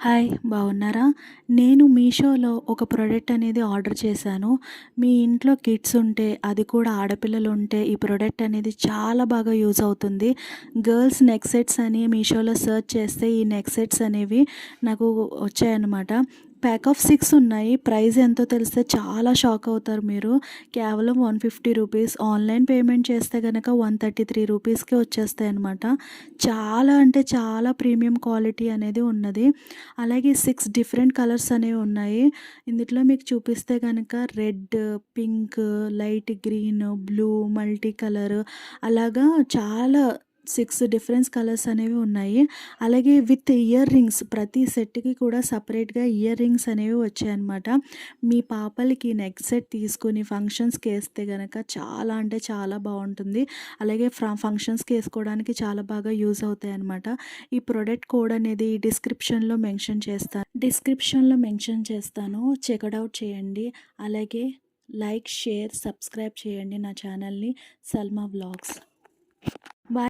Hi బాగున్నారా? నేను మీషోలో ఒక ప్రోడక్ట్ అనేది ఆర్డర్ చేశాను. మీ ఇంట్లో కిడ్స్ ఉంటే అది కూడా ఆడపిల్లలు ఉంటే ఈ ప్రోడక్ట్ అనేది చాలా బాగా యూజ్ అవుతుంది. గర్ల్స్ నెక్ సెట్స్ అని మీషోలో సెర్చ్ చేస్తే ఈ నెక్ సెట్స్ అనేవి నాకు వచ్చాయన్నమాట. ప్యాక్ ఆఫ్ సిక్స్ ఉన్నాయి. ప్రైస్ ఎంతో తెలిస్తే చాలా షాక్ అవుతారు మీరు. కేవలం one fifty rupees online payment చేస్తే కనుక వన్ థర్టీ త్రీ రూపీస్కి వచ్చేస్తాయి అనమాట చాలా అంటే చాలా ప్రీమియం క్వాలిటీ అనేది ఉన్నది. అలాగే సిక్స్ డిఫరెంట్ కలర్స్ అనేవి ఉన్నాయి. ఇందులో మీకు చూపిస్తే కనుక red pink light green blue multi colour. అలాగా చాలా సిక్స్ డిఫరెన్స్ కలర్స్ అనేవి ఉన్నాయి. అలాగే విత్ ఇయర్ రింగ్స్ ప్రతి సెట్కి కూడా సపరేట్గా ఇయర్ రింగ్స్ అనేవి వచ్చాయన్నమాట. మీ పాపలకి నెక్ సెట్ తీసుకుని ఫంక్షన్స్కి వేస్తే కనుక చాలా అంటే చాలా బాగుంటుంది. అలాగే ఫ్రా ఫంక్షన్స్కి వేసుకోవడానికి చాలా బాగా యూజ్ అవుతాయి అనమాట ఈ ప్రోడక్ట్ కోడ్ అనేది డిస్క్రిప్షన్లో మెన్షన్ చేస్తాను డిస్క్రిప్షన్లో మెన్షన్ చేస్తాను. చెక్అవుట్ చేయండి. అలాగే లైక్ షేర్ సబ్స్క్రైబ్ చేయండి నా ఛానల్ని. సల్మా వ్లాగ్స్.